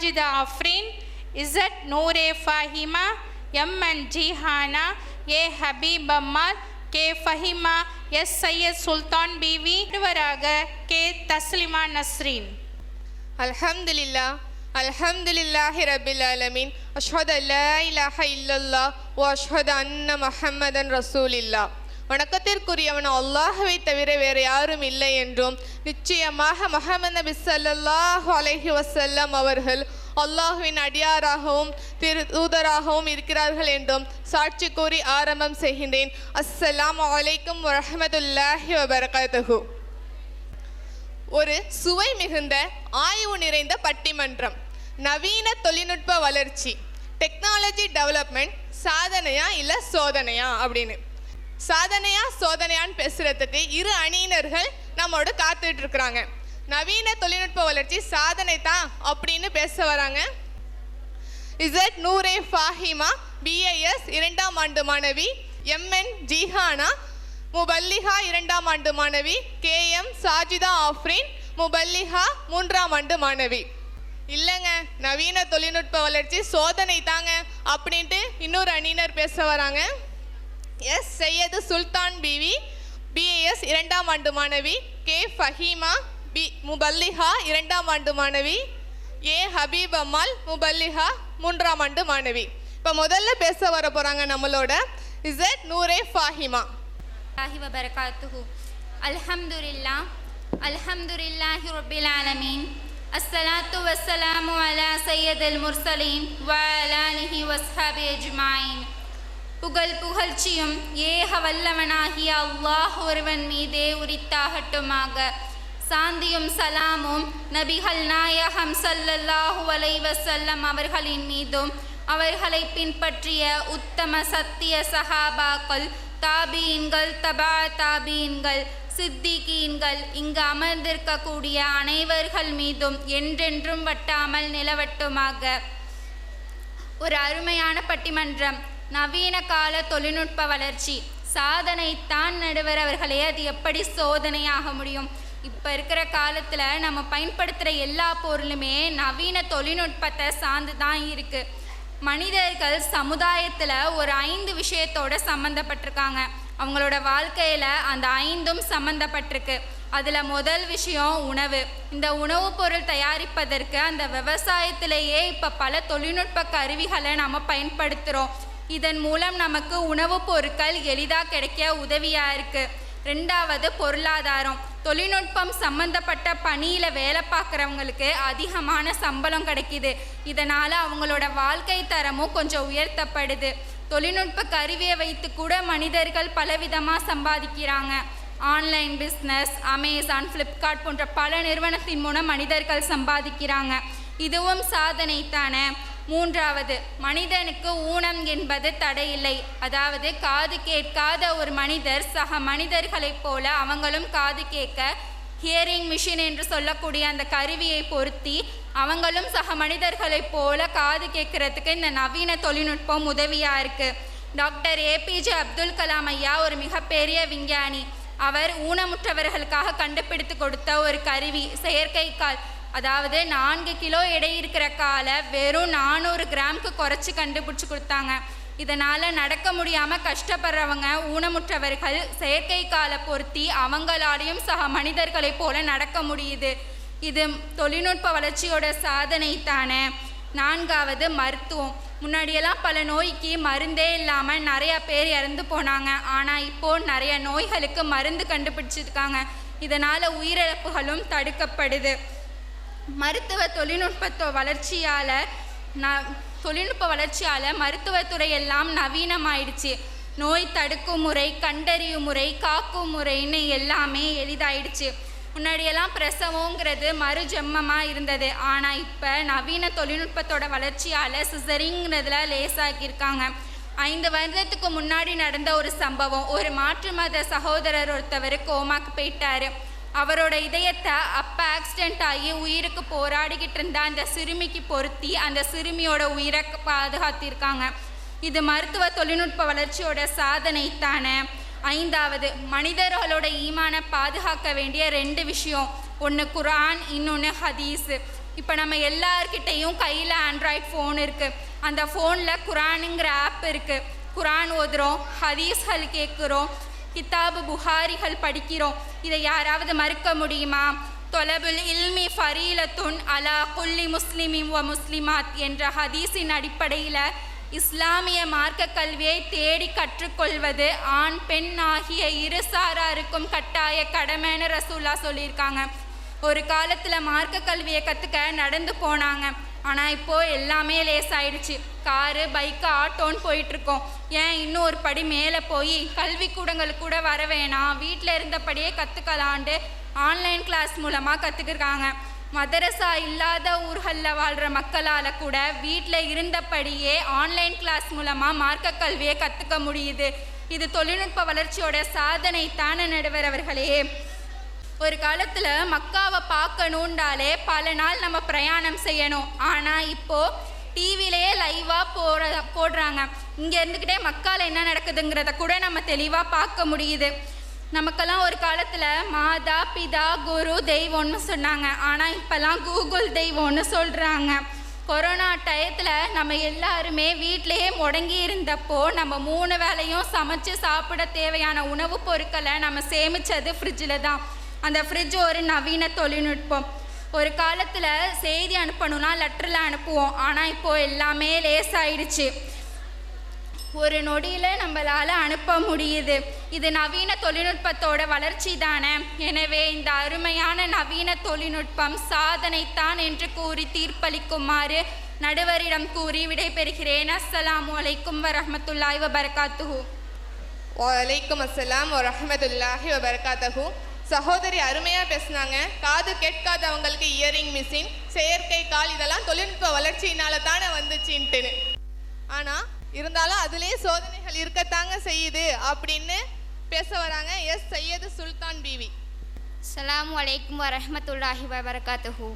M Sajida Afreen Z Noore Fahima M N Jihana A Habeeb Ammar K Fahima S Syed Sultan P V இருவராக K Taslima Nasreen அல்ஹம்துலில்லா அல்ஹம்துலில்லாஹி ரபில் ஆலமீன் அஷ்ஹது அல்லா இலாஹ இல்லல்லா ஓ அஷ்ஹது அன்ன முஹம்மதன் ரசூலில்லா வணக்கத்திற்குரியவன் அல்லாஹவை தவிர வேறு யாரும் இல்லை என்றும் நிச்சயமாக முஹம்மது நபி ஸல்லல்லாஹு அலஹி வசல்லம் அவர்கள் அல்லாஹுவின் அடியாராகவும் திரு தூதராகவும் இருக்கிறார்கள் என்றும் சாட்சி கூறி ஆரம்பம் செய்கின்றேன். அஸ்ஸலாம் அலைக்கும் வரமதுல்லாஹி வபரகாத்துஹு. ஒரு சுவை மிகுந்த ஆய்வு நிறைந்த பட்டிமன்றம் நவீன தொழில்நுட்ப வளர்ச்சி டெக்னாலஜி டெவலப்மெண்ட் சாதனையா இல்லை சோதனையா? அப்படின்னு. சாதனையா சோதனையான்னு பேசுறதுக்கு இரு அணியினர்கள் நம்மோட காத்துட்டு இருக்கிறாங்க நவீன தொழில்நுட்ப வளர்ச்சி சாதனை தான் அப்படின்னு பேச வராங்க. இசட் நூரே ஃபாஹிமா பிஏஎஸ் இரண்டாம் ஆண்டு மாணவி எம்என் ஜிஹானா முபல்லிஹா இரண்டாம் ஆண்டு மாணவி கே எம் சாஜிதா ஆஃப்ரின் முபல்லிஹா மூன்றாம் ஆண்டு மாணவி. இல்லைங்க நவீன தொழில்நுட்ப வளர்ச்சி சோதனை தாங்க அப்படின்ட்டு இன்னொரு அணியினர் பேச வராங்க. S Syed Sultan BV BAS இரண்டாம் ஆண்டு மாணவி கே ஃபஹீமா பி முபல்லிஹா இரண்டாம் ஆண்டு மாணவி ஏ ஹபீப் அம்மாள் முபல்லிஹா மூன்றாம் ஆண்டு மாணவி இப்போ முதல்ல பேச வர போகிறாங்க நம்மளோட இசட் நூரே ஃபாஹிமா الله وبركاته الحمد لله الحمد لله رب العالمين الصلاة والسلام على سيد المرسلين وعلى آله وصحبه أجمعين புகழ் புகழ்ச்சியும் ஏக வல்லவனாகிய அல்லாஹ் ஒருவன் மீதே உரித்தாகட்டுமாக. சாந்தியும் சலாமும் நபிகள் நாயகம் சல்லல்லாஹு அலைஹி அவர்களின் மீதும் அவர்களை பின்பற்றிய உத்தம சத்திய சஹாபாக்கள் தாபீன்கள் தபா தாபீன்கள் சித்திகீன்கள் இங்கு அமர்ந்திருக்கக்கூடிய அனைவர்கள் மீதும் என்றென்றும் வட்டாமல் நிலவட்டுமாக. ஒரு அருமையான பட்டிமன்றம் நவீன கால தொழில்நுட்ப வளர்ச்சி. சாதனைத்தான் நடுவர் அவர்களே அது எப்படி சோதனையாக முடியும்? இப்போ இருக்கிற காலத்தில் நம்ம பயன்படுத்துகிற எல்லா பொருளுமே நவீன தொழில்நுட்பத்தை சார்ந்து தான் இருக்குது மனிதர்கள் சமுதாயத்தில் ஒரு ஐந்து விஷயத்தோட சம்மந்தப்பட்டிருக்காங்க அவங்களோட வாழ்க்கையில் அந்த ஐந்தும் சம்மந்தப்பட்டிருக்கு அதில் முதல் விஷயம் உணவு. இந்த உணவுப் பொருள் தயாரிப்பதற்கு அந்த விவசாயத்திலேயே இப்போ பல தொழில்நுட்ப கருவிகளை நம்ம பயன்படுத்துகிறோம் இதன் மூலம் நமக்கு உணவுப் பொருட்கள் எளிதாக கிடைக்க உதவியாக இருக்குது ரெண்டாவது பொருளாதாரம். தொழில்நுட்பம் சம்மந்தப்பட்ட பணியில் வேலை பார்க்குறவங்களுக்கு அதிகமான சம்பளம் கிடைக்கிது. இதனால் அவங்களோட வாழ்க்கை தரமும் கொஞ்சம் உயர்த்தப்படுது. தொழில்நுட்ப கருவியை வைத்து கூட மனிதர்கள் பலவிதமாக சம்பாதிக்கிறாங்க. ஆன்லைன் பிஸ்னஸ் அமேசான் ஃப்ளிப்கார்ட் போன்ற பல நிறுவனத்தின் மூலம் மனிதர்கள் சம்பாதிக்கிறாங்க. இதுவும் சாதனை தானே? மூன்றாவது மனிதனுக்கு ஊனம் என்பது தடையில்லை. அதாவது காது கேட்காத ஒரு மனிதர் சக மனிதர்களைப் போல அவங்களும் காது கேட்க ஹியரிங் மிஷின் என்று சொல்லக்கூடிய அந்த கருவியை பொருத்தி அவங்களும் சக மனிதர்களைப் போல காது கேட்கறதுக்கு இந்த நவீன தொழில்நுட்பம் உதவியாக இருக்குது டாக்டர் ஏபிஜே அப்துல் கலாம் ஐயா ஒரு மிகப்பெரிய விஞ்ஞானி. அவர் ஊனமுற்றவர்களுக்காக கண்டுபிடித்து கொடுத்த ஒரு கருவி செயற்கை கால் அதாவது நான்கு கிலோ எடை இருக்கிற காலை வெறும் நானூறு கிராமுக்கு குறைச்சி கண்டுபிடிச்சி கொடுத்தாங்க. இதனால் நடக்க முடியாமல் கஷ்டப்படுறவங்க ஊனமுற்றவர்கள் செயற்கை காலை பொருத்தி அவங்களாலையும் சக மனிதர்களைப் போல நடக்க முடியுது. இது தொழில்நுட்ப வளர்ச்சியோட சாதனை தானே. நான்காவது மருத்துவம். முன்னாடியெல்லாம் பல நோய்க்கு மருந்தே இல்லாமல் நிறையா பேர் இறந்து போனாங்க. ஆனால் இப்போது நிறைய நோய்களுக்கு மருந்து கண்டுபிடிச்சிருக்காங்க. இதனால் உயிரிழப்புகளும் தடுக்கப்படுது. மருத்துவ தொழில்நுட்பத்தோ வளர்ச்சியால் ந தொழில்நுட்ப வளர்ச்சியால் மருத்துவத்துறை எல்லாம் நவீனமாயிடுச்சு. நோய் தடுக்கும் முறை கண்டறியும் முறை காக்கும் முறைன்னு எல்லாமே எளிதாயிடுச்சு. முன்னாடியெல்லாம் பிரசவங்கிறது மறுஜெம்மமாக இருந்தது. ஆனால் இப்போ நவீன தொழில்நுட்பத்தோட வளர்ச்சியால் சிசரிங்கிறதுல லேசாக்கியிருக்காங்க. ஐந்து வருடத்துக்கு முன்னாடி நடந்த ஒரு சம்பவம். ஒரு மாற்று மத சகோதரர் ஒருத்தவர் கோமாக்கு போயிட்டாரு. அவரோட இதயத்தை அப்போ ஆக்சிடென்ட் ஆகி உயிருக்கு போராடிக்கிட்டு இருந்த அந்த சிறுமிக்கு பொருத்தி அந்த சிறுமியோட உயிரை பாதுகாத்திருக்காங்க. இது மருத்துவ தொழில்நுட்ப வளர்ச்சியோட சாதனை தானே ஐந்தாவது. மனிதர்களோட ஈமான பாதுகாக்க வேண்டிய ரெண்டு விஷயம். ஒன்று குரான் இன்னொன்று ஹதீஸ். இப்போ நம்ம எல்லார்கிட்டேயும் கையில் ஆண்ட்ராய்ட் ஃபோன் இருக்குது அந்த ஃபோனில் குரானுங்கிற ஆப் இருக்குது குரான் ஓதுறோம் ஹதீஸ்கள் கேட்குறோம் கிதாபு புகாரிகள் படிக்கிறோம். இதை யாராவது மறுக்க முடியுமா? தொலபுல் இல்மி ஃபரீலத்துன் அலா குல்லி முஸ்லிமின் வ முஸ்லிமாத் என்ற ஹதீஸின் அடிப்படையில் இஸ்லாமிய மார்க்க கல்வியை தேடி கற்றுக்கொள்வது ஆண் பெண் ஆகிய இரு சாராருக்கும் கட்டாய கடமைன்னு ரசூல்லா சொல்லியிருக்காங்க. ஒரு காலத்தில் மார்க்க கல்வியை கற்றுக்க நடந்து போனாங்க. ஆனால் இப்போது எல்லாமே லேசாயிடுச்சு காரு பைக்கு ஆட்டோன்னு போயிட்டுருக்கோம். ஏன் இன்னும் ஒரு படி மேலே போய் கல்விக்கூடங்களுக்கு கூட வர வேணாம். வீட்டில் இருந்தபடியே கற்றுக்கலான்ட்டு ஆன்லைன் கிளாஸ் மூலமாக கற்றுக்கிருக்காங்க மதரசா இல்லாத ஊர்களில் வாழ்கிற மக்களால் கூட வீட்டில் இருந்தபடியே ஆன்லைன் கிளாஸ் மூலமாக மார்க்க கல்வியை கற்றுக்க முடியுது. இது தொழில்நுட்ப வளர்ச்சியோட சாதனை தானே நடுவர் அவர்களே. ஒரு காலத்தில் மக்காவை பார்க்கணுன்றாலே பல நாள் நம்ம பிரயாணம் செய்யணும். ஆனால் இப்போது டிவிலேயே லைவாக போட போடுறாங்க. இங்கே இருந்துக்கிட்டே மக்கால் என்ன நடக்குதுங்கிறத கூட நம்ம தெளிவாக பார்க்க முடியுது. நமக்கெல்லாம் ஒரு காலத்தில் மாதா பிதா குரு தெய்வம்னு சொன்னாங்க. ஆனால் இப்போல்லாம் கூகுள் தெய்வம்னு சொல்கிறாங்க கொரோனா டயத்தில் நம்ம எல்லாருமே வீட்டிலேயே முடங்கி இருந்தப்போ நம்ம மூணு வேளையும் சமைச்சு சாப்பிட தேவையான உணவுப் பொருட்களை நம்ம சேமித்தது ஃப்ரிட்ஜில் தான். அந்த ஃப்ரிட்ஜ் ஒரு நவீன தொழில்நுட்பம். ஒரு காலத்தில் செய்தி அனுப்பணும்னா லெட்டரில் அனுப்புவோம். ஆனால் இப்போது எல்லாமே லேசாயிடுச்சு ஒரு நொடியில் நம்மளால் அனுப்ப முடியுது. இது நவீன தொழில்நுட்பத்தோட வளர்ச்சி தானே. எனவே இந்த அருமையான நவீன தொழில்நுட்பம் சாதனைத்தான் என்று கூறி தீர்ப்பளிக்குமாறு நடுவரிடம் கூறி விடைபெறுகிறேன். அஸ்ஸலாமு வலைக்கும் வரமத்துல்லாய் வபர்காத்துஹூ. வலைக்கும் அஸ்ஸலாம் வரமத்துல்லாஹி வபர்காத்தஹூ. சகோதரி அருமையாக பேசுனாங்க. காது கேட்காதவங்களுக்கு இயரிங் மிஷின் செயற்கை கால் இதெல்லாம் தொழில்நுட்ப வளர்ச்சியினால தானே வந்துச்சுன்ட்டுன்னு. ஆனால் இருந்தாலும் அதுலேயே சோதனைகள் இருக்கத்தாங்க செய்யுது அப்படின்னு பேச வராங்க. S Syed Sultan P V. சலாம் அலைக்கும் வரமத்துல்லாஹி வபரகாத்துஹு.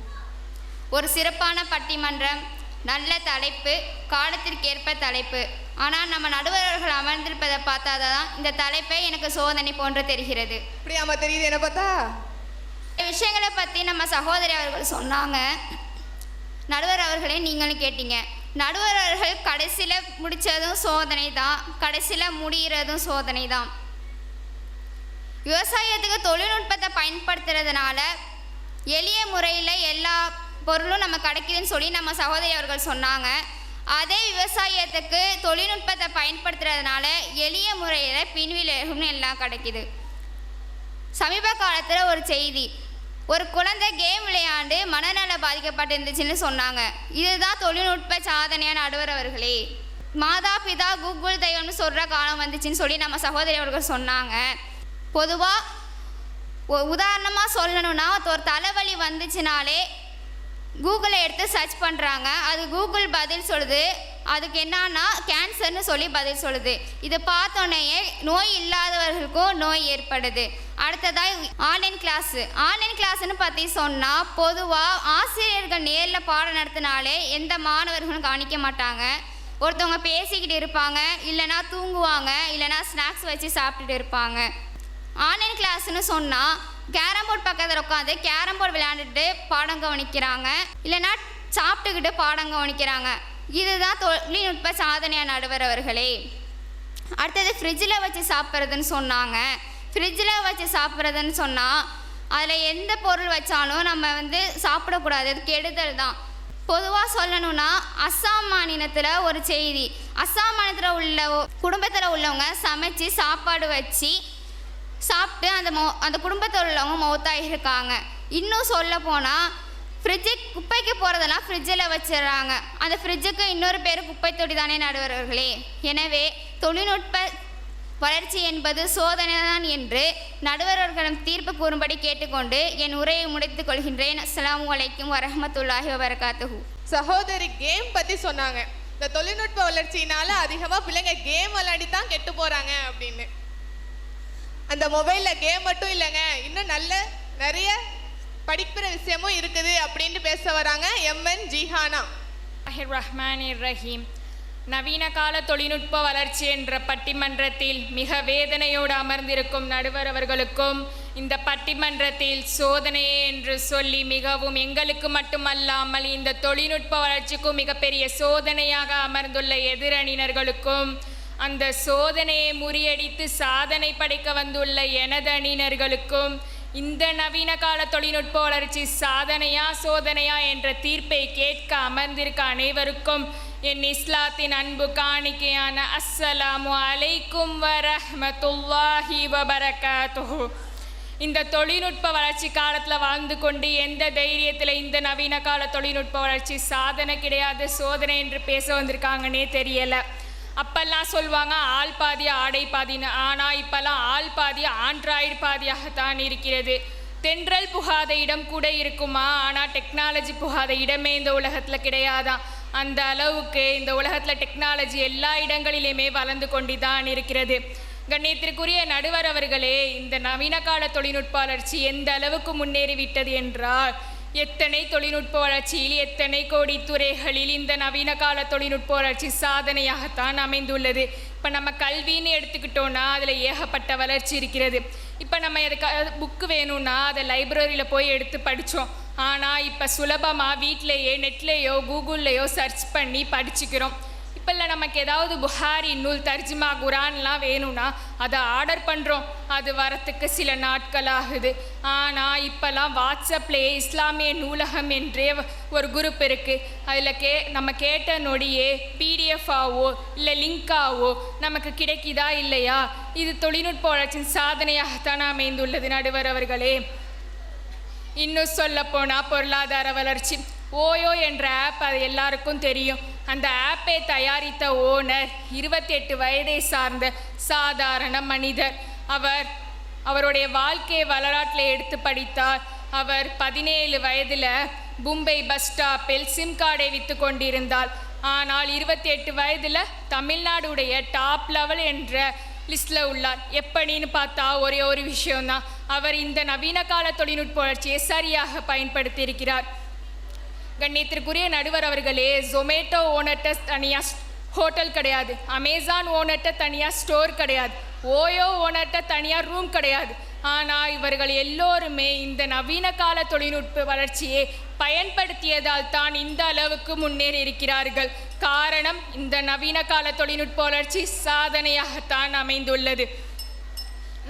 ஒரு சிறப்பான பட்டிமன்றம் நல்ல தலைப்பு காலத்திற்கேற்ப தலைப்பு. ஆனால் நம்ம நடுவர்கள் அமர்ந்திருப்பதை பார்த்தா தான் இந்த தலைப்பே எனக்கு சோதனை போன்று தெரிகிறது. இப்படி ஆமா தெரியுது என்ன பார்த்தா? இந்த விஷயங்களை பற்றி நம்ம சகோதரி அவர்கள் சொன்னாங்க. நடுவர் அவர்களே நீங்களும் கேட்டீங்க. நடுவர் அவர்கள் கடைசியில் முடித்ததும் சோதனை தான். கடைசியில் முடிகிறதும் சோதனை தான். விவசாயத்துக்கு தொழில்நுட்பத்தை பயன்படுத்துறதுனால எளிய முறையில் எல்லா பொருளும் நம்ம கிடைக்குதுன்னு சொல்லி நம்ம சகோதரி அவர்கள் சொன்னாங்க. அதே விவசாயத்துக்கு தொழில்நுட்பத்தை பயன்படுத்துறதுனால எளிய முறையில் பின்விளைவுன்னு எல்லாம் கிடைக்கிது. சமீப காலத்தில் ஒரு செய்தி ஒரு குழந்தை கேம் விளையாண்டு மனநல பாதிக்கப்பட்டிருந்துச்சுன்னு சொன்னாங்க. இதுதான் தொழில்நுட்ப சாதனையான நடுவர் அவர்களே. மாதா பிதா கூகுள் தெய்வம்னு சொல்கிற காலம் வந்துச்சுன்னு சொல்லி நம்ம சகோதரி அவர்கள் சொன்னாங்க. பொதுவாக உதாரணமாக சொல்லணும்னா ஒரு தலைவலி வந்துச்சுனாலே கூகுளை எடுத்து சர்ச் பண்ணுறாங்க அது கூகுள் பதில் சொல்லுது. அதுக்கு என்னன்னா கேன்சர்னு சொல்லி பதில் சொல்லுது. இதை பார்த்தோன்னே நோய் இல்லாதவர்களுக்கும் நோய் ஏற்படுது. அடுத்ததாக ஆன்லைன் கிளாஸு ஆன்லைன் கிளாஸ்னு பற்றி சொன்னால் பொதுவாக ஆசிரியர்கள் நேரில் பாடம் நடத்தினாலே எந்த மாணவர்களும் கவனிக்க மாட்டாங்க. ஒருத்தவங்க பேசிக்கிட்டு இருப்பாங்க. இல்லைனா தூங்குவாங்க. இல்லைனா ஸ்நாக்ஸ் வச்சு சாப்பிட்டுட்டு இருப்பாங்க. ஆன்லைன் கிளாஸ்னு சொன்னால் கேரம் போர்டு பக்கத்தில் உட்காந்து கேரம் போர்டு விளையாண்டுட்டு பாடம் கவனிக்கிறாங்க. இல்லைன்னா சாப்பிட்டுக்கிட்டு பாடம் கவனிக்கிறாங்க. இதுதான் தொழில்நுட்ப சாதனையாக நடுவர் அவர்களே. அடுத்தது ஃப்ரிட்ஜில் வச்சு சாப்பிட்றதுன்னு சொன்னாங்க. ஃப்ரிட்ஜில் வச்சு சாப்பிட்றதுன்னு சொன்னால் அதில் எந்த பொருள் வச்சாலும் நம்ம வந்து சாப்பிடக்கூடாது. அது கெடுதல் தான். பொதுவாக சொல்லணும்னா அஸ்ஸாம் மாநிலத்தில் ஒரு செய்தி. அஸ்ஸாம் மாநிலத்தில் உள்ள குடும்பத்தில் உள்ளவங்க சமைச்சு சாப்பாடு வச்சு சாப்பிட்டு அந்த மொ அந்த குடும்பத்தில் உள்ளவங்க மௌத்தாக இருக்காங்க இன்னும் சொல்ல போனால் ஃப்ரிட்ஜு குப்பைக்கு போகிறதெல்லாம் ஃப்ரிட்ஜில் வச்சிடுறாங்க. அந்த ஃப்ரிட்ஜுக்கு இன்னொரு பேர் குப்பை தொட்டி தானே நடுவர்களே. எனவே தொழில்நுட்ப வளர்ச்சி என்பது சோதனை தான் என்று நடுவர்களிடம் தீர்ப்பு கூறும்படி கேட்டுக்கொண்டு என் உரையை முடித்துக் கொள்கின்றேன். அஸ்லாம் வலைக்கும் வரமத்துல்லாஹி வபரகாத்துஹு. சகோதரி கேம் பற்றி சொன்னாங்க. இந்த தொழில்நுட்ப வளர்ச்சியினால அதிகமாக பிள்ளைங்க கேம் விளையாடி தான் கெட்டு போகிறாங்க அப்படின்னு. அந்த மொபைலில் கேம் மட்டும் இல்லைங்க. இன்னும் நல்ல நிறைய படிக்கிற விஷயமும் இருக்குது அப்படின்ட்டு பேச வராங்க எம்என் ஜிஹானா. ரஹ்மான் ரஹீம் நவீன கால தொழில்நுட்ப வளர்ச்சி என்ற பட்டிமன்றத்தில் மிக வேதனையோடு அமர்ந்திருக்கும் நடுவர் அவர்களுக்கும் இந்த பட்டிமன்றத்தில் சோதனையே என்று சொல்லி மிகவும் எங்களுக்கு மட்டுமல்லாமல் இந்த தொழில்நுட்ப வளர்ச்சிக்கும் மிகப்பெரிய சோதனையாக அமர்ந்துள்ள எதிரணினர்களுக்கும் அந்த சோதனையை முறியடித்து சாதனை படைக்க வந்துள்ள எனது அணியினர்களுக்கும் இந்த நவீன கால தொழில்நுட்ப வளர்ச்சி சாதனையா சோதனையா என்ற தீர்ப்பை கேட்க அமர்ந்திருக்க அனைவருக்கும் என் இஸ்லாத்தின் அன்பு காணிக்கையான அஸ்ஸலாமு அலைக்கும் வரஹமத்துல்லாஹி வபரகாத்துஹு. இந்த தொழில்நுட்ப வளர்ச்சி காலத்தில் வாழ்ந்து கொண்டு எந்த தைரியத்தில் இந்த நவீன கால தொழில்நுட்ப வளர்ச்சி சாதனை கிடையாது சோதனை என்று பேச வந்திருக்காங்கன்னே தெரியலை. அப்பெல்லாம் சொல்லுவாங்க ஆள் பாதி ஆடை பாதின்னு. ஆனால் இப்பெல்லாம் ஆள் பாதி ஆண்ட்ராய்டு பாதியாகத்தான் இருக்கிறது. தென்றல் புகாத இடம் கூட இருக்குமா? ஆனால் டெக்னாலஜி புகாத இடமே இந்த உலகத்தில் கிடையாதான். அந்த அளவுக்கு இந்த உலகத்தில் டெக்னாலஜி எல்லா இடங்களிலுமே வளர்ந்து கொண்டு தான் இருக்கிறது. கண்ணியத்திற்குரிய நடுவர் அவர்களே இந்த நவீன கால தொழில்நுட்ப வளர்ச்சி எந்த அளவுக்கு முன்னேறிவிட்டது என்றால் எத்தனை தொழில்நுட்ப வளர்ச்சியில் எத்தனை கோடி துறைகளில் இந்த நவீன கால தொழில்நுட்ப வளர்ச்சி சாதனையாகத்தான் அமைந்துள்ளது. இப்போ நம்ம கல்வின்னு எடுத்துக்கிட்டோன்னா அதில் ஏகப்பட்ட வளர்ச்சி இருக்கிறது. இப்போ நம்ம எதுக்கு புக்கு வேணும்னா அதை லைப்ரரியில் போய் எடுத்து படித்தோம் ஆனால் இப்போ சுலபமாக வீட்டிலேயே நெட்லேயோ கூகுள்லேயோ சர்ச் பண்ணி படிச்சுக்கிறோம். இப்போல்லாம் நமக்கு ஏதாவது புகாரி நூல் தர்ஜிமா குரான்லாம் வேணும்னா அதை ஆர்டர் பண்ணுறோம் அது வரத்துக்கு சில நாட்கள் ஆகுது. ஆனால் இப்போல்லாம் வாட்ஸ்அப்லேயே இஸ்லாமிய நூலகம் என்றே ஒரு குரூப் இருக்குது அதில் கே நம்ம கேட்ட நொடியே பிடிஎஃபாவோ இல்லை லிங்காவோ நமக்கு கிடைக்குதா இல்லையா? இது தொழில்நுட்ப வளர்ச்சியின் சாதனையாகத்தான் அமைந்துள்ளது நடுவர் அவர்களே. இன்னும் சொல்ல போனால் பொருளாதார வளர்ச்சி. ஓயோ என்ற ஆப் அது எல்லாருக்கும் தெரியும். அந்த ஆப்பை தயாரித்த ஓனர் இருபத்தெட்டு வயதை சார்ந்த சாதாரண மனிதர். அவர் அவருடைய வாழ்க்கை வரலாற்றில் எடுத்து படித்தார். அவர் பதினேழு வயதில் மும்பை பஸ் ஸ்டாப்பில் சிம் கார்டை விற்று கொண்டிருந்தார். ஆனால் இருபத்தி எட்டு வயதில் தமிழ்நாடுடைய டாப் லெவல் என்ற லிஸ்ட்டில் உள்ளார். எப்படின்னு பார்த்தா ஒரே ஒரு விஷயம்தான். அவர் இந்த நவீன கால தொழில்நுட்ப வளர்ச்சியை சரியாக பயன்படுத்தியிருக்கிறார். கண்ணியத்திற்குரிய நடுவர் அவர்களே ஜொமேட்டோ ஓனர்கிட்ட தனியாக ஹோட்டல் கிடையாது. அமேசான் ஓனர்கிட்ட தனியாக ஸ்டோர் கிடையாது. ஓயோ ஓனர்கிட்ட தனியாக ரூம் கிடையாது. ஆனால் இவர்கள் எல்லோருமே இந்த நவீன கால தொழில்நுட்ப வளர்ச்சியை பயன்படுத்தியதால் தான் இந்த அளவுக்கு முன்னேறி இருக்கிறார்கள். காரணம் இந்த நவீன கால தொழில்நுட்ப வளர்ச்சி சாதனையாகத்தான் அமைந்துள்ளது.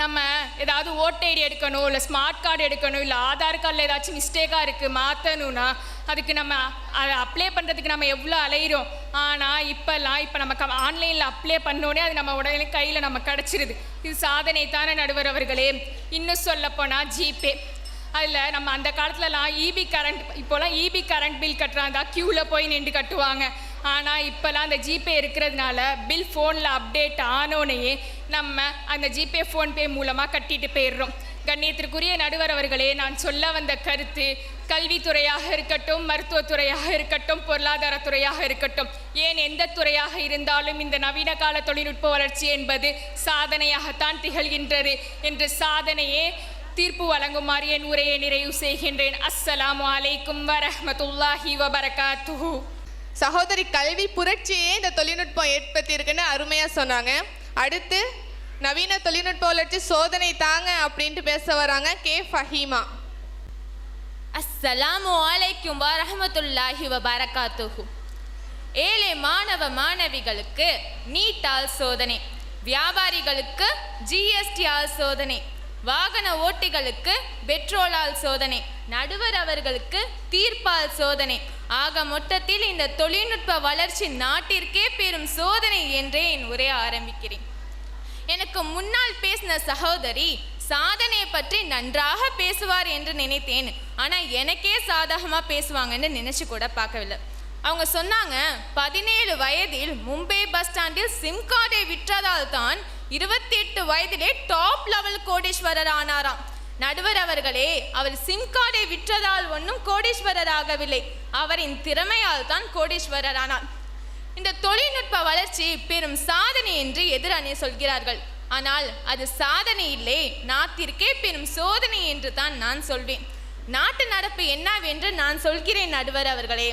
நம்ம ஏதாவது ஓட் ஐடி எடுக்கணும் இல்லை ஸ்மார்ட் கார்டு எடுக்கணும் இல்லை ஆதார் கார்டில் ஏதாச்சும் மிஸ்டேக்காக இருக்குது மாற்றணும்னா அதுக்கு நம்ம அதை அப்ளை பண்ணுறதுக்கு நம்ம எவ்வளோ அலையிறோம்? ஆனால் இப்போல்லாம் இப்போ நம்ம ஆன்லைனில் அப்ளை பண்ணோடனே அது நம்ம உடனே கையில் நம்ம கிடச்சிருது. இது சாதனை தானே நடுவர் அவர்களே. இன்னும் சொல்லப்போனால் ஜிபே. அதில் நம்ம அந்த காலத்துலலாம் இபி கரண்ட் இப்போலாம் இபி கரண்ட் பில் கட்டுறாங்க. க்யூவில் போய் நின்று கட்டுவாங்க. ஆனால் இப்போலாம் அந்த ஜிபே இருக்கிறதுனால பில் ஃபோனில் அப்டேட் ஆனோனையே நம்ம அந்த ஜிபே ஃபோன்பே மூலமாக கட்டிட்டு போயிடுறோம். கண்ணியத்திற்குரிய நடுவர் அவர்களே நான் சொல்ல வந்த கருத்து கல்வித்துறையாக இருக்கட்டும் மருத்துவத்துறையாக இருக்கட்டும் பொருளாதாரத்துறையாக இருக்கட்டும் ஏன் எந்த துறையாக இருந்தாலும் இந்த நவீன கால தொழில்நுட்ப வளர்ச்சி என்பது சாதனையாகத்தான் திகழ்கின்றது என்ற சாதனையே தீர்ப்பு வழங்குமாறு என் உரையை நிறைவு செய்கின்றேன். அஸ்ஸலாம் வலைக்கும் வரஹ்மத்துல்லாஹி வபரகாத்துஹு. சகோதரி கல்வி புரட்சியே இந்த தொழில்நுட்பம் ஏற்படுத்தியிருக்குன்னு அருமையாக சொன்னாங்க. அடுத்து நவீன தொழில்நுட்ப வளர்ச்சி சோதனை தாங்க அப்படின்ட்டு பேச வராங்க கே ஃபஹீமா. அஸ்ஸலாமு அலைக்கும் வரஹமத்துல்லாஹி வபரகாத்துஹு. ஏழை மாணவ மாணவிகளுக்கு நீட்டால் சோதனை வியாபாரிகளுக்கு ஜிஎஸ்டியால் சோதனை வாகன ஓட்டிகளுக்கு பெட்ரோலால் சோதனை நடுவர் அவர்களுக்கு தீர்ப்பால் சோதனை ஆக மொத்தத்தில் இந்த தொழில்நுட்ப வளர்ச்சி நாட்டிற்கே பெரும் சோதனை என்றே என் உரையை ஆரம்பிக்கிறேன். எனக்கு முன்னால் பேசின சகோதரி சாதனையை பற்றி நன்றாக பேசுவார் என்று நினைத்தேன். ஆனால் எனக்கே சாதகமாக பேசுவாங்கன்னு நினச்சி கூட பார்க்கவில்லை. அவங்க சொன்னாங்க பதினேழு வயதில் மும்பை பஸ் ஸ்டாண்டில் சிம் கார்டை விற்றதால் தான் இருபத்தி எட்டு வயதிலே டாப் லெவல் கோடீஸ்வரர் ஆனாராம். நடுவர் அவர்களே அவர் சிம் கார்டை விற்றதால் ஒன்றும் கோடீஸ்வரர் ஆகவில்லை அவரின் திறமையால் தான் கோடீஸ்வரர் ஆனார் இந்த தொழில்நுட்ப வளர்ச்சி பெரும் சாதனை என்று எதிரணி சொல்கிறார்கள். ஆனால் அது சாதனை இல்லை நாட்டிற்கே பெரும் சோதனை என்று தான் நான் சொல்வேன். நாட்டு நடப்பு என்னவென்று நான் சொல்கிறேன் நடுவர் அவர்களே.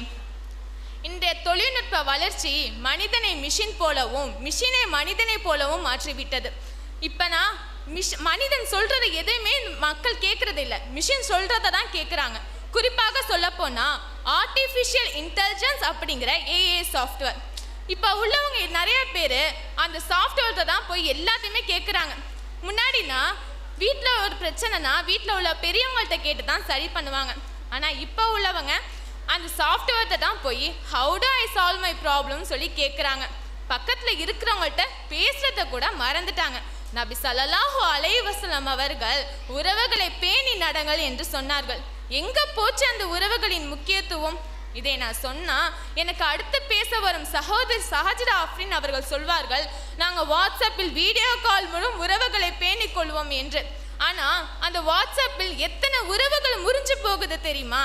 இன்றைய தொழில்நுட்ப வளர்ச்சி மனிதனை மிஷின் போலவும் மிஷினை மனிதனை போலவும் மாற்றிவிட்டது. இப்போ நான் மிஷ் மனிதன் சொல்கிறத எதையுமே மக்கள் கேட்குறது இல்லை மிஷின் சொல்கிறத தான் கேட்குறாங்க குறிப்பாக சொல்லப்போனால் ஆர்டிஃபிஷியல் இன்டெலிஜென்ஸ் அப்படிங்கிற ஏஏ சாஃப்ட்வேர் இப்போ உள்ளவங்க நிறைய பேர் அந்த சாஃப்ட்வேர்த்தை தான் போய் எல்லாத்தையுமே கேட்குறாங்க முன்னாடினா வீட்டில் ஒரு பிரச்சனைனா வீட்டில் உள்ள பெரியவங்கள்ட்ட கேட்டு தான் சரி பண்ணுவாங்க. ஆனால் இப்போ உள்ளவங்க அந்த சாஃப்ட்வேர்த்தை தான் போய் how do I solve my ப்ராப்ளம்னு சொல்லி கேட்குறாங்க பக்கத்தில் இருக்கிறவங்கள்ட்ட பேசுகிறத கூட மறந்துட்டாங்க. நபி சலல்லாஹு அலைஹி அவர்கள் உறவுகளை பேணி நடங்கள் என்று சொன்னார்கள். எங்க போச்சு அந்த உறவுகளின் முக்கியத்துவம்? இதை நான் சொன்னா எனக்கு அடுத்து பேச வரும் சகோதரி சஹஜரா அஃப்ரின் அவர்கள் சொல்வார்கள் நாங்கள் வாட்ஸ்அப்பில் வீடியோ கால் மூலம் உறவுகளை பேணி கொள்வோம் என்று. ஆனா அந்த வாட்ஸ்அப்பில் எத்தனை உறவுகள் முறிஞ்சு போகுது தெரியுமா?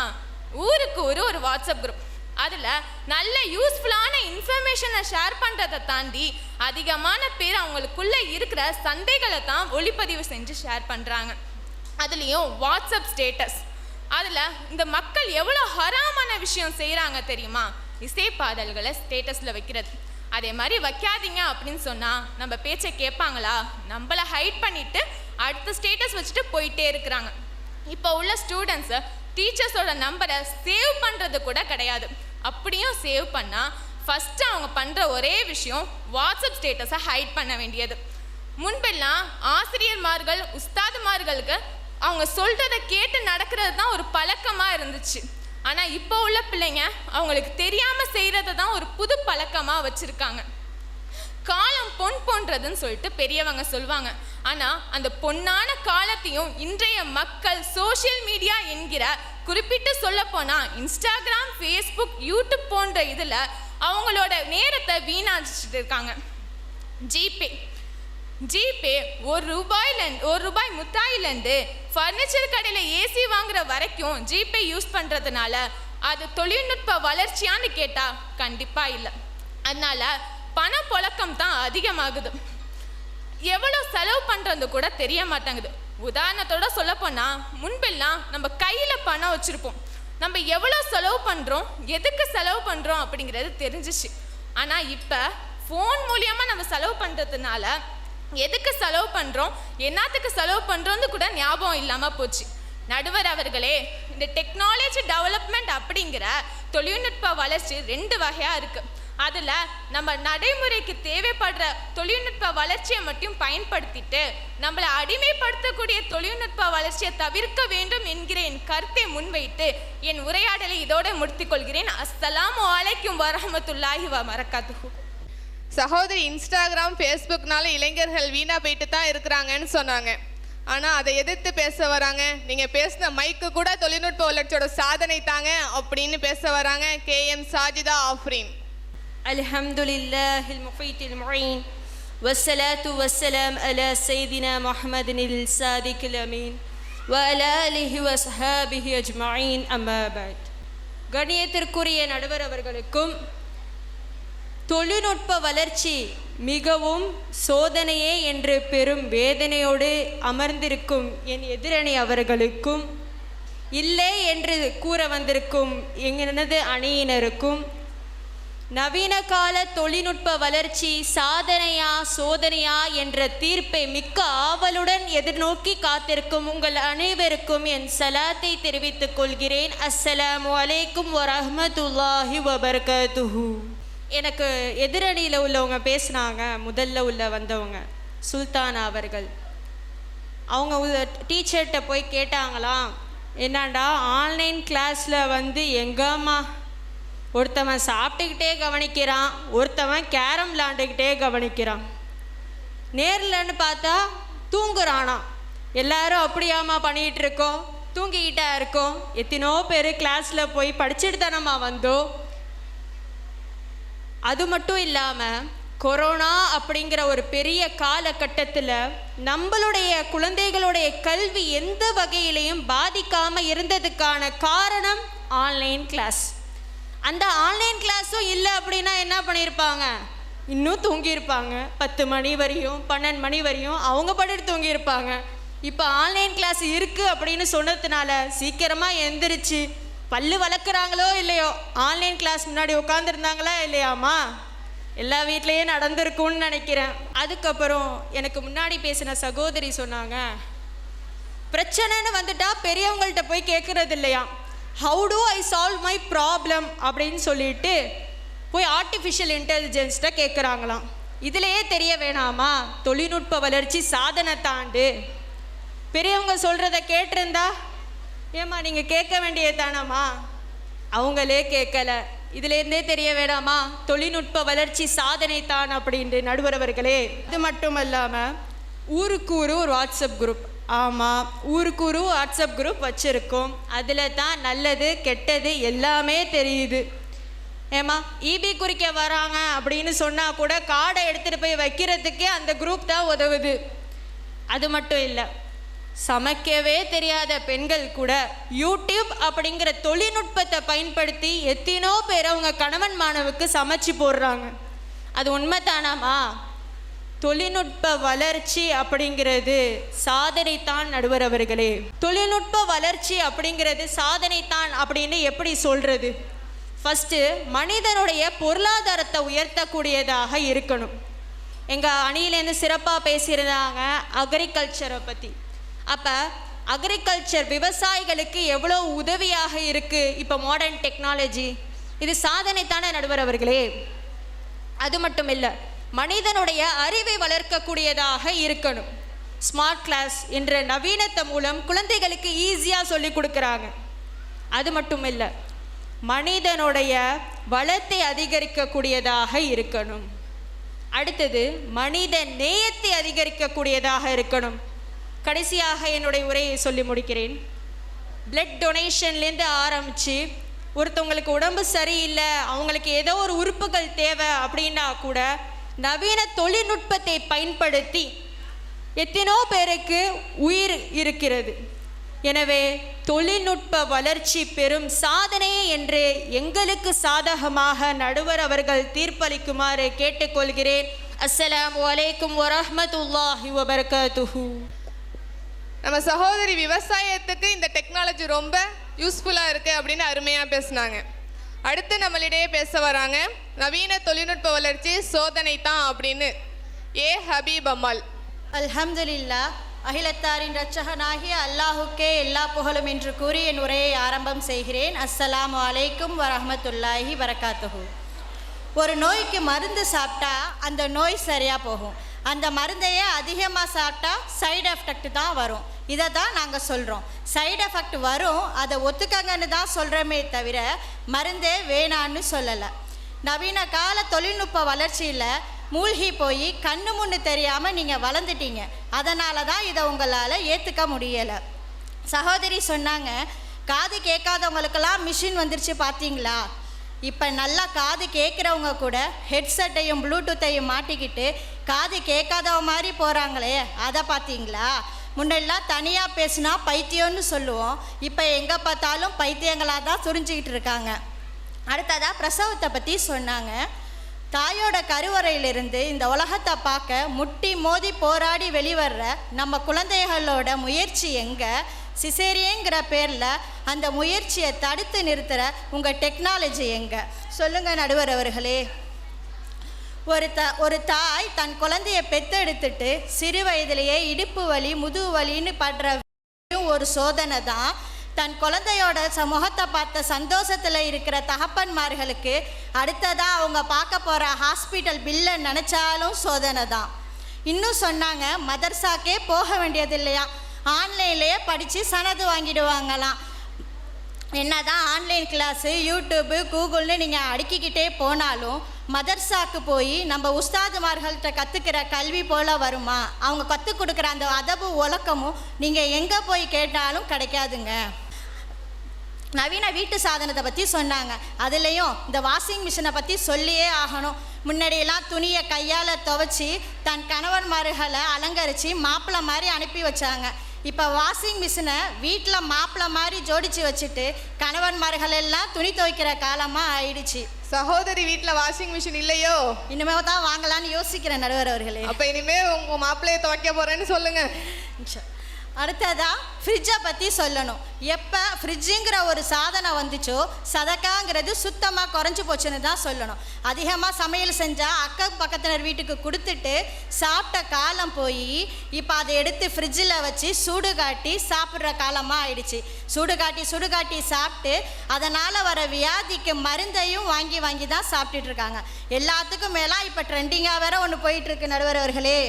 ஊருக்கு ஒரு ஒரு வாட்ஸ்அப் குரூப் அதில் நல்ல யூஸ்ஃபுல்லான இன்ஃபர்மேஷனை ஷேர் பண்ணுறதை தாண்டி அதிகமான பேர் அவங்களுக்குள்ளே இருக்கிற சந்தைகளை தான் ஒளிப்பதிவு செஞ்சு ஷேர் பண்ணுறாங்க அதுலேயும் வாட்ஸ்அப் ஸ்டேட்டஸ் அதில் இந்த மக்கள் எவ்வளோ ஹராமான விஷயம் செய்கிறாங்க தெரியுமா? இசை பாடல்களை ஸ்டேட்டஸில் வைக்கிறது. அதே மாதிரி வைக்காதீங்க அப்படின்னு சொன்னால் நம்ம பேச்சை கேட்பாங்களா? நம்மளை ஹைட் பண்ணிவிட்டு அடுத்த ஸ்டேட்டஸ் வச்சுட்டு போயிட்டே இருக்கிறாங்க. இப்போ உள்ள ஸ்டூடெண்ட்ஸு டீச்சர்ஸோட நம்பரை சேவ் பண்ணுறது கூட கிடையாது. அப்படியும் சேவ் பண்ணால் ஃபஸ்ட்டு அவங்க பண்ணுற ஒரே விஷயம் வாட்ஸ்அப் ஸ்டேட்டஸை ஹைட் பண்ண வேண்டியது. முன்பெல்லாம் ஆசிரியர்மார்கள் உஸ்தாதுமார்களுக்கு அவங்க சொல்கிறத கேட்டு நடக்கிறது தான் ஒரு பழக்கமாக இருந்துச்சு. ஆனால் இப்போ உள்ள பிள்ளைங்க அவங்களுக்கு தெரியாமல் செய்கிறத தான் ஒரு புது பழக்கமாக வச்சுருக்காங்க. காலம் பொன் போன்றதுன்னு சொல்லிட்டு பெரியவங்க சொல்லுவாங்க ஆனா அந்த பொன்னான காலத்தையும் இன்றைய மக்கள் சோஷியல் மீடியா என்கிற குறிப்பிட்டு சொல்ல போனா இன்ஸ்டாகிராம் ஃபேஸ்புக் யூடியூப் போன்ற இதுல அவங்களோட நேரத்தை வீணாச்சிட்டு இருக்காங்க. ஜிபே ஜிபே ஒரு ரூபாயில ஒரு ரூபாய் முத்தாயிலேருந்து ஃபர்னிச்சர் கடையில் ஏசி வாங்குற வரைக்கும் ஜிபே யூஸ் பண்ணுறதுனால அது தொழில்நுட்ப வளர்ச்சியான்னு கேட்டால் கண்டிப்பாக இல்லை. அதனால பணப்புழக்கம் தான் அதிகமாகுது. எவ்வளோ செலவு பண்ணுறது கூட தெரிய மாட்டேங்குது. உதாரணத்தோட சொல்லப்போனால் முன்பெல்லாம் நம்ம கையில் பணம் வச்சுருப்போம். நம்ம எவ்வளோ செலவு பண்ணுறோம் எதுக்கு செலவு பண்ணுறோம் அப்படிங்கிறது தெரிஞ்சிச்சு. ஆனால் இப்போ ஃபோன் மூலியமாக நம்ம செலவு பண்ணுறதுனால எதுக்கு செலவு பண்ணுறோம் என்னத்துக்கு செலவு பண்ணுறோன்னு கூட ஞாபகம் இல்லாமல் போச்சு. நடுவர் அவர்களே இந்த டெக்னாலஜி டெவலப்மெண்ட் அப்படிங்கிற தொழில்நுட்ப வளர்ச்சி ரெண்டு வகையாக இருக்குது அதில் நம்ம நடைமுறைக்கு தேவைப்படுற தொழில்நுட்ப வளர்ச்சியை மட்டும் பயன்படுத்திட்டு நம்மளை அடிமைப்படுத்தக்கூடிய தொழில்நுட்ப வளர்ச்சியை தவிர்க்க வேண்டும் என்கிற என் கருத்தை முன்வைத்து என் உரையாடலை இதோடு முடித்துக்கொள்கிறேன். அஸ்ஸலாம் அலைக்கும் வரஹமத்துல்லாஹி வ மரக்காத்துஹு சகோதரி இன்ஸ்டாகிராம் ஃபேஸ்புக்னால இளைஞர்கள் வீணாக போயிட்டு தான் இருக்கிறாங்கன்னு சொன்னாங்க. ஆனால் அதை எதிர்த்து பேச வராங்க. நீங்கள் பேசின மைக்கு கூட தொழில்நுட்ப வளர்ச்சியோட சாதனை தாங்க அப்படின்னு பேச வராங்க கே எம் சாஜிதா ஆஃப்ரீன். الحمد لله المقيت المعين والصلاة والسلام على سيدنا محمد الصادق الأمين وعلى آله وصحابه أجمعين أما بعد கணியத்திற்குரிய நடுவர் அவர்களுக்கும் தொழில்நுட்ப வளர்ச்சி மிகவும் சோதனையே என்று பெரும் வேதனையோடு அமர்ந்திருக்கும் என் எதிரணி அவர்களுக்கும் இல்லை என்று கூற வந்திருக்கும் எனது அணியினருக்கும் நவீன கால தொழில்நுட்ப வளர்ச்சி சாதனையா சோதனையா என்ற தீர்ப்பை மிக்க ஆவலுடன் எதிர்நோக்கி காத்திருக்கும் உங்கள் அனைவருக்கும் என் சலாத்தை தெரிவித்துக் கொள்கிறேன். அஸ்ஸலாம் வலைக்கும் வரமத்துல்லாஹி வபர்கதுஹு எனக்கு எதிரணியில் உள்ளவங்க பேசுனாங்க முதல்ல உள்ள வந்தவங்க சுல்தான் அவர்கள். அவங்க டீச்சர்கிட்ட போய் கேட்டாங்களாம் என்னடா ஆன்லைன் கிளாஸில் வந்து எங்கம்மா ஒருத்தவன் சாப்பிட்டுக்கிட்டே கவனிக்கிறான் ஒருத்தவன் கேரம் விளாண்டுக்கிட்டே கவனிக்கிறான். நேர்லன்னு பார்த்தா தூங்குறானா. எல்லாரும் அப்படியாமா பண்ணிகிட்டு இருக்கோம் தூங்கிக்கிட்டா இருக்கோம். எத்தனோ பேர் கிளாஸில் போய் படிச்சுட்டு தானம்மா வந்தோம். அது மட்டும் இல்லாமல் கொரோனா அப்படிங்கிற ஒரு பெரிய காலகட்டத்தில் நம்மளுடைய குழந்தைகளுடைய கல்வி எந்த வகையிலையும் பாதிக்காமல் இருந்ததுக்கான காரணம் ஆன்லைன் கிளாஸ் அந்த ஆன்லைன் கிளாஸும் இல்லை அப்படின்னா என்ன பண்ணியிருப்பாங்க இன்னும் தூங்கியிருப்பாங்க. பத்து மணி வரையும் பன்னெண்டு மணி வரையும் அவங்க படுத்து தூங்கியிருப்பாங்க. இப்போ ஆன்லைன் கிளாஸ் இருக்குது அப்படின்னு சொன்னதுனால சீக்கிரமாக எந்திரிச்சு பல்லு வளர்க்குறாங்களோ இல்லையோ? ஆன்லைன் கிளாஸ் முன்னாடி உட்காந்துருந்தாங்களா இல்லையாம்மா? எல்லா வீட்லேயும் நடந்திருக்கும்னு நினைக்கிறேன். அதுக்கப்புறம் எனக்கு முன்னாடி பேசின சகோதரி சொன்னாங்க பிரச்சனைன்னு வந்துட்டா பெரியவங்கள்ட்ட போய் கேட்குறது இல்லையா how do I solve my problem அப்படின்னு சொல்லிட்டு போய் ஆர்டிஃபிஷியல் இன்டெலிஜென்ஸ்கிட்ட கேட்குறாங்களாம் இதிலேயே தெரிய வேணாமா? தொழில்நுட்ப வளர்ச்சி சாதனை தாண்டு. பெரியவங்க சொல்கிறத கேட்டிருந்தா? ஏம்மா நீங்கள் கேட்க வேண்டியது தானம்மா? அவங்களே கேட்கல. இதுலேருந்தே தெரிய வேணாமா? தொழில்நுட்ப வளர்ச்சி சாதனை தான் அப்படின்ட்டு நடுவரவர்களே இது மட்டும் இல்லாமல் ஊருக்கு ஊரு ஒரு வாட்ஸ்அப் குரூப் ஆமாம் ஊருக்கு ஒரு வாட்ஸ்அப் குரூப் வச்சுருக்கோம். அதில் தான் நல்லது கெட்டது எல்லாமே தெரியுது. ஏமா இபி குறிக்க வராங்க அப்படின்னு சொன்னால் கூட கார்டை எடுத்துகிட்டு போய் வைக்கிறதுக்கே அந்த குரூப் தான் உதவுது. அது மட்டும் இல்லை சமைக்கவே தெரியாத பெண்கள் கூட யூடியூப் அப்படிங்கிற தொழில்நுட்பத்தை பயன்படுத்தி எத்தனோ பேர் அவங்க கணவன் மாணவுக்கு சமைச்சு போடுறாங்க. அது உண்மைதானாமா தொழில்நுட்ப வளர்ச்சி அப்படிங்கிறது சாதனைத்தான் நடுவர் அவர்களே தொழில்நுட்ப வளர்ச்சி அப்படிங்கிறது சாதனைத்தான் அப்படின்னு எப்படி சொல்றது? ஃபஸ்ட்டு மனிதனுடைய பொருளாதாரத்தை உயர்த்தக்கூடியதாக இருக்கணும். எங்கள் அணியிலேருந்து சிறப்பாக பேசியிருந்தாங்க அக்ரிகல்ச்சரை பற்றி அப்போ அக்ரிகல்ச்சர் விவசாயிகளுக்கு எவ்வளோ உதவியாக இருக்குது இப்போ மாடர்ன் டெக்னாலஜி இது சாதனைத்தான நடுவர் அவர்களே அது மட்டும் இல்லை. மனிதனுடைய அறிவை வளர்க்கக்கூடியதாக இருக்கணும். ஸ்மார்ட் கிளாஸ் என்ற நவீனத்தை மூலம் குழந்தைகளுக்கு ஈஸியாக சொல்லி கொடுக்குறாங்க. அது மட்டும் இல்லை மனிதனுடைய வளத்தை அதிகரிக்கக்கூடியதாக இருக்கணும். அடுத்தது மனித நேயத்தை அதிகரிக்கக்கூடியதாக இருக்கணும். கடைசியாக என்னுடைய உரையை சொல்லி முடிக்கிறேன். பிளட் டொனேஷன்லேருந்து ஆரம்பித்து ஒருத்தவங்களுக்கு உடம்பு சரியில்லை அவங்களுக்கு ஏதோ ஒரு உறுப்புகள் தேவை அப்படின்னா கூட நவீன தொழில்நுட்பத்தை பயன்படுத்தி எத்தனோ பேருக்கு உயிர் இருக்கிறது. எனவே தொழில்நுட்ப வளர்ச்சி பெரும் சாதனையே என்று எங்களுக்கு சாதகமாக நடுவர் அவர்கள் தீர்ப்பளிக்குமாறு கேட்டுக்கொள்கிறேன். அஸ்ஸலாம் வலைக்கும் வரமத்துல்லாஹி வபரகாத்துஹு. நம்ம சகோதரி விவசாயத்துக்கு இந்த டெக்னாலஜி ரொம்ப யூஸ்ஃபுல்லாக இருக்குது அப்படின்னு அருமையாக பேசுனாங்க. அடுத்து நம்மளிடையே பேச வராங்க நவீன தொழில்நுட்ப வளர்ச்சி சோதனை தான் அப்படின்னு. ஏ ஹபீப் அம்மாள். அல்ஹம்துலில்லா அகிலத்தாரின் ரச்சகனாகிய அல்லாஹுக்கே எல்லா புகழும் என்று கூறி என் உரையை ஆரம்பம் செய்கிறேன். அஸ்ஸலாம் வலைக்கும் வரஹ்மத்துல்லாஹி வரகாத்துஹு. ஒரு நோய்க்கு மருந்து சாப்பிட்டா அந்த நோய் சரியாக போகும். அந்த மருந்தையே அதிகமாக சாப்பிட்டா சைடு எஃபெக்ட் தான் வரும். இதை தான் நாங்கள் சொல்கிறோம் சைடு எஃபெக்ட் வரும் அதை ஒத்துக்கங்கன்னு தான் சொல்கிறோமே தவிர மருந்தே வேணான்னு சொல்லலை. நவீன கால தொழில்நுட்ப வளர்ச்சியில் மூழ்கி போய் கண்ணு முன்னு தெரியாமல் நீங்கள் வளர்ந்துட்டீங்க. அதனால தான் இதை உங்களால் ஏற்றுக்க முடியலை. சகோதரி சொன்னாங்க காது கேட்காதவங்களுக்கெல்லாம் மிஷின் வந்துருச்சு பார்த்தீங்களா? இப்போ நல்லா காது கேட்குறவங்க கூட ஹெட்செட்டையும் ப்ளூடூத்தையும் மாட்டிக்கிட்டு காது கேட்காதவ மாதிரி போகிறாங்களே அதை பார்த்தீங்களா? முன்னெல்லாம் தனியாக பேசினா பைத்தியம்னு சொல்லுவோம். இப்போ எங்கே பார்த்தாலும் பைத்தியங்களாக தான் சுரிஞ்சிக்கிட்டு இருக்காங்க. அடுத்ததாக பிரசவத்தை பற்றி சொன்னாங்க. தாயோட கருவறையிலிருந்து இந்த உலகத்தை பார்க்க முட்டி மோதி போராடி வெளிவர்ற நம்ம குழந்தைகளோட முயற்சி எங்கே? சிசேரியங்கிற பேரில் அந்த முயற்சியை தடுத்து நிறுத்துகிற உங்கள் டெக்னாலஜி எங்கே? சொல்லுங்கள் நடுவர் அவர்களே. ஒரு த ஒரு தாய் தன் குழந்தைய பெத்தெடுத்துட்டு சிறு வயதிலேயே இடுப்பு வலி முதுகு வலின்னு படுற ஒரு சோதனை தான். தன் குழந்தையோட சமூகத்தை பார்த்த சந்தோஷத்தில் இருக்கிற தகப்பன்மார்களுக்கு அடுத்ததாக அவங்க பார்க்க போகிற ஹாஸ்பிட்டல் பில்லை நினச்சாலும் சோதனை தான். இன்னும் சொன்னாங்க மதர்சாக்கே போக வேண்டியது இல்லையா ஆன்லைன்லேயே படித்து சனது வாங்கிடுவாங்களாம். என்னதான் ஆன்லைன் கிளாஸு யூடியூப்பு கூகுள்னு நீங்கள் அடுக்கிக்கிட்டே போனாலும் மதர்சாக்கு போய் நம்ம உஸ்தாதுமார்கள்ட்ட கற்றுக்கிற கல்வி போல் வருமா? அவங்க கற்றுக் கொடுக்குற அந்த அதபு ஒழக்கமும் நீங்கள் எங்கே போய் கேட்டாலும் கிடைக்காதுங்க. நவீன வீட்டு சாதனத்தை பற்றி சொன்னாங்க. அதுலேயும் இந்த வாஷிங் மிஷினை பற்றி சொல்லியே ஆகணும். முன்னாடியெல்லாம் துணியை கையால் துவைச்சி தன் கணவன்மார்களை அலங்கரித்து மாப்பிள்ளை மாதிரி அனுப்பி வச்சாங்க. இப்போ வாஷிங் மிஷினை வீட்டில் மாப்பிள்ளை மாதிரி ஜோடிச்சு வச்சுட்டு கணவன்மார்கள் எல்லாம் துணி துவைக்கிற காலமாக ஆயிடுச்சு. சகோதரி வீட்டில் வாஷிங் மிஷின் இல்லையோ? இனிமே தான் வாங்கலாம்னு யோசிக்கிறேன் நடுவர் அவர்களே. அப்போ இனிமே உங்கள் மாப்பிள்ளையை துவைக்க போகிறேன்னு சொல்லுங்க. இன்ஷா. அடுத்ததா ஃப்ரிட்ஜை பற்றி சொல்லணும். எப்போ ஃப்ரிட்ஜுங்கிற ஒரு சாதனம் வந்துச்சோ சதக்காங்கிறது சுத்தமாக குறைஞ்சி போச்சுன்னு தான் சொல்லணும். அதிகமாக சமையல் செஞ்சால் அக்கம் பக்கத்தினர் வீட்டுக்கு கொடுத்துட்டு சாப்பிட்ட காலம் போய் இப்போ அதை எடுத்து ஃப்ரிட்ஜில் வச்சு சூடு காட்டி சாப்பிட்ற காலமாக ஆயிடுச்சு. சூடு காட்டி சுடு காட்டி சாப்பிட்டு அதனால் வர வியாதிக்கு மருந்தையும் வாங்கி வாங்கி தான் சாப்பிட்டுட்டு இருக்காங்க. எல்லாத்துக்கும் மேலே இப்போ ட்ரெண்டிங்காக வேற ஒன்று போயிட்டுருக்கு நடுவர் அவர்களே.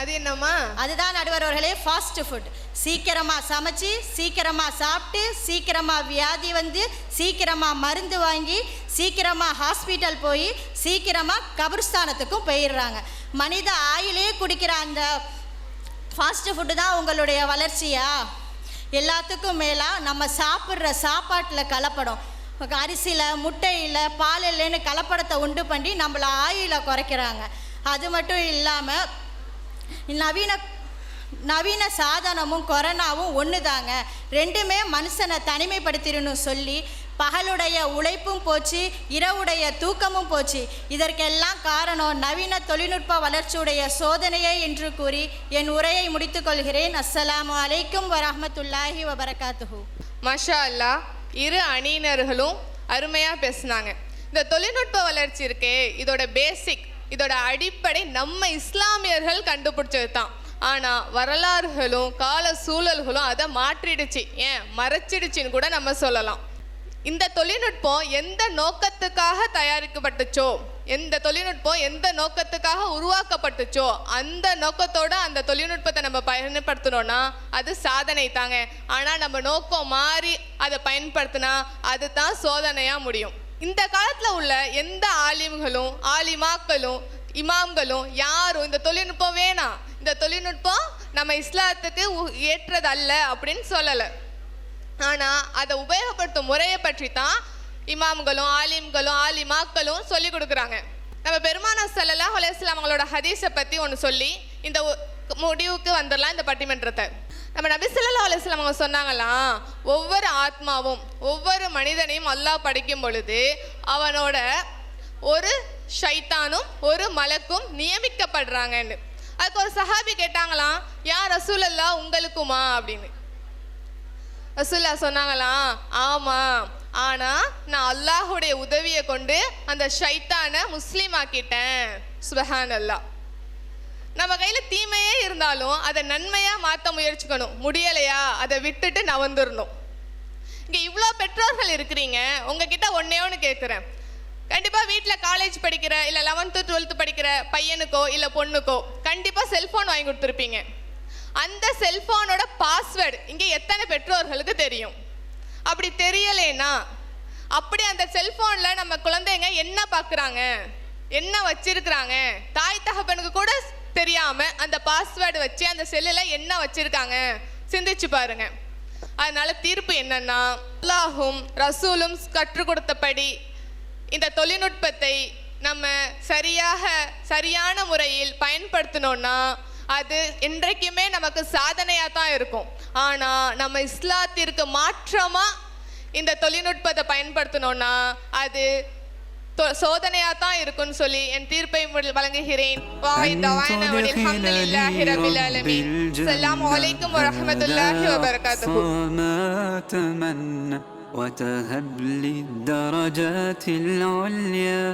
அது என்னம்மா? அதுதான் நடுவர் அவர்களே ஃபாஸ்ட் ஃபுட் சீக்கிரமாக சமைச்சு சீக்கிரமாக சாப்பிட்டு சீக்கிரமாக வியாதி வந்து சீக்கிரமாக மருந்து வாங்கி சீக்கிரமாக ஹாஸ்பிட்டல் போய் சீக்கிரமாக கபர்ஸ்தானத்துக்கும் போயிடுறாங்க. மனித ஆயிலே குடிக்கிற அந்த ஃபாஸ்ட்டு ஃபுட்டு தான் உங்களுடைய வளர்ச்சியா? எல்லாத்துக்கும் மேலாக நம்ம சாப்பிட்ற சாப்பாட்டில் கலப்படம். அரிசியில் முட்டையில் பால் இல்லைன்னு கலப்படத்தை உண்டு பண்ணி நம்மள ஆயில குறைக்கிறாங்க. அது மட்டும் இல்லாமல் நவீன நவீன சாதனமும் கொரோனாவும் ஒன்று தாங்க ரெண்டுமே மனுஷனை தனிமைப்படுத்திடணும் சொல்லி பகலுடைய உழைப்பும் போச்சு இரவுடைய தூக்கமும் போச்சு. இதற்கெல்லாம் காரணம் நவீன தொழில்நுட்ப வளர்ச்சியுடைய சோதனையே என்று கூறி என் உரையை முடித்துக்கொள்கிறேன் அஸ்ஸலாமு அலைக்கும் வரமத்துல்லாஹி வபரகாத்துஹு. மஷா அல்லா இரு அணியினர்களும் அருமையாக பேசுனாங்க. இந்த தொழில்நுட்ப வளர்ச்சி இருக்கே இதோட பேசிக் இதோட அடிப்படை நம்ம இஸ்லாமியர்கள் கண்டுபிடிச்சது தான் ஆனால் வரலாறுகளும் கால சூழல்களும் அதை மாற்றிடுச்சு. ஏன்? மறைச்சிடுச்சின்னு கூட நம்ம சொல்லலாம். இந்த தொழில்நுட்பம் எந்த நோக்கத்துக்காக தயாரிக்கப்பட்டுச்சோ எந்த தொழில்நுட்பம் எந்த நோக்கத்துக்காக உருவாக்கப்பட்டுச்சோ அந்த நோக்கத்தோட அந்த தொழில்நுட்பத்தை நம்ம பயன்படுத்தினோம்னா அது சாதனை தாங்க. ஆனால் நம்ம நோக்கம் மாறி அதை பயன்படுத்தினா அது தான் சோதனையாக முடியும். இந்த காலத்தில் உள்ள எந்த ஆலிம்களும் ஆலிமாக்களும் இமாம்களும் யாரும் இந்த தொழில்நுட்பம் வேணாம். இந்த தொழில்நுட்பம் நம்ம இஸ்லாத்துக்கு உ- ஏற்றதல்ல அப்படின்னு சொல்லலை. ஆனால் அதை உபயோகப்படுத்தும் முறையை பற்றி தான் இமாம்களும் ஆலிம்களும் ஆலிமாக்களும் சொல்லி கொடுக்குறாங்க. நம்ம பெருமானா சல்லா அலைஹி அவங்களோட ஹதீஸை பற்றி ஒன்று சொல்லி இந்த ஒ- முடிவுக்கு வந்துடலாம் இந்த பட்டிமன்றத்தை. நம்ம நபி ஸல்லல்லாஹு அலைஹி அவங்க சொன்னாங்களாம் ஒவ்வொரு ஆத்மாவும் ஒவ்வொரு மனிதனையும் அல்லாஹ் படைக்கும் பொழுது அவனோட ஒரு ஷைத்தானும் ஒரு மலக்கும் நியமிக்கப்படுறாங்கன்னு. அதுக்கு ஒரு சஹாபி கேட்டாங்களாம் யார் ரசூலல்லா உங்களுக்குமா? அப்படின்னு. ரசூல்லா சொன்னாங்களாம் ஆமாம் ஆனால் நான் அல்லாஹுடைய உதவியை கொண்டு அந்த ஷைத்தானை முஸ்லீம் ஆக்கிட்டேன். சுபஹான் அல்லாஹ் நம்ம கையில் தீமையே இருந்தாலும் அதை நன்மையாக மாற்ற முயற்சிக்கணும். முடியலையா? அதை விட்டுட்டு நவந்துடணும் இங்கே இவ்வளோ பெற்றோர்கள் இருக்கிறீங்க உங்ககிட்ட ஒன்றே ஒன்று கேட்குறேன் கண்டிப்பாக வீட்டில் காலேஜ் படிக்கிற இல்லை லெவன்த்து டுவெல்த்து படிக்கிற பையனுக்கோ இல்லை பொண்ணுக்கோ கண்டிப்பாக செல்ஃபோன் வாங்கி கொடுத்துருப்பீங்க. அந்த செல்ஃபோனோட பாஸ்வேர்டு இங்கே எத்தனை பெற்றோர்களுக்கு தெரியும்? அப்படி தெரியலேனா அப்படி அந்த செல்ஃபோனில் நம்ம குழந்தைங்க என்ன பார்க்குறாங்க என்ன வச்சிருக்கிறாங்க? தாய் தகப்பனுக்கு கூட தெரியாமல் அந்த பாஸ்வேர்டு வச்சு அந்த செல்லில் என்ன வச்சுருக்காங்க? சிந்திச்சு பாருங்க. அதனால தீர்ப்பு என்னன்னா அல்லாஹும் ரசூலும் கற்றுக் கொடுத்தபடி இந்த தொழில்நுட்பத்தை நம்ம சரியாக சரியான முறையில் பயன்படுத்தினோன்னா அது இன்றைக்குமே நமக்கு சாதனையாக தான் இருக்கும். ஆனால் நம்ம இஸ்லாத்திற்கு மாற்றமாக இந்த தொழில்நுட்பத்தை பயன்படுத்தினோன்னா அது சோதனையா தான் இருக்கும்னு சொல்லி என் தீர்ப்பை வழங்குகிறேன். அஸ்ஸலாமு அலைக்கும் வரஹ்மத்துல்லாஹி وتهب للدرجات العليا